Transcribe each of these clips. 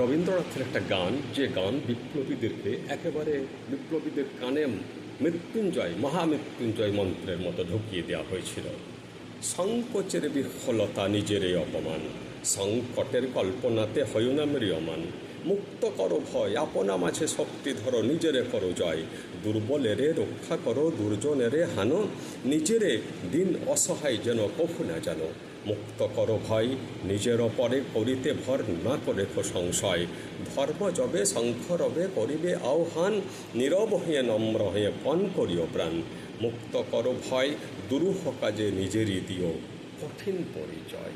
রবীন্দ্রনাথের একটা গান, যে গান বিপ্লবীদেরকে একেবারে বিপ্লবীদের কানে মৃত্যুঞ্জয়, মহামৃত্যুঞ্জয় মন্ত্রের মতো ঢুকিয়ে দেওয়া হয়েছিল। সংকোচের বিফলতা নিজেরই অপমান, সংকটের কল্পনাতে হয় না ম্রিয়মান। মুক্ত করো ভয়, আপনা মাঝে শক্তি ধরো, নিজেরে করো জয়। দুর্বলেরে রক্ষা করো, দুর্জনেরে হানো, নিজেরে দিন অসহায় যেন কভু না জানো। মুক্ত করো ভয় নিজের পরে করিতে ভর না করে সংশয় ধর্ম যবে শঙ্খ রবে করিবে আহ্বান, নীরব হয়ে নম্র হয়ে পণ করিও প্রাণ। মুক্ত করো ভয় দুরূহ কাজে নিজেরই দিও কঠিন পরিচয়।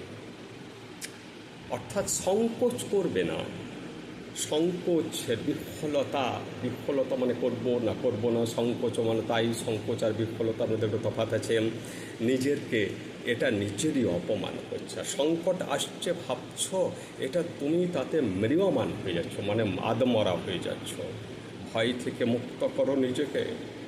অর্থাৎ সংকোচ করবে না। সংকোচের বিফলতা বিফলতা মানে করব না করব না, সংকোচ মানে তাই, সংকোচ আর বিফলতার মধ্যে একটা তফাৎ আছে। নিজেরকে এটা নিজেরই অপমান করছে। সংকট আসছে, ভাবছ? এটা তুমি তাতে ম্রিয়মান হয়ে যাচ্ছ মানে মাদমরা হয়ে যাচ্ছ। ভয় থেকে মুক্ত করো নিজেকে।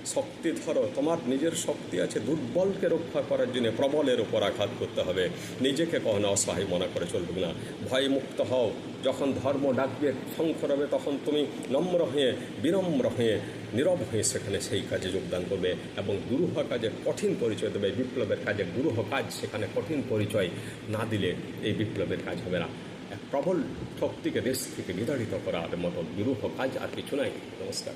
শক্তি ধরো তোমার নিজের শক্তি আছে, দুর্বলকে রক্ষা করার জন্য প্রবলের ওপর আঘাত করতে হবে। নিজেকে কখনো অসহায় মনে করে চলবে না। ভয় মুক্ত হও। যখন ধর্ম ডাকবে, শঙ্খ রবে, তখন তুমি নম্র হয়ে, বিনম্র হয়ে, নীরব হয়ে সেখানে সেই কাজে যোগদান করবে এবং দুরূহ কাজে কঠিন পরিচয় দেবে। বিপ্লবের কাজে দুরূহ কাজ, সেখানে কঠিন পরিচয় না দিলে এই বিপ্লবের কাজ হবে না। এক প্রবল শক্তিকে দেশ থেকে নির্ধারিত করার মতো দুরূহ কাজ আর কিছু নাই। নমস্কার।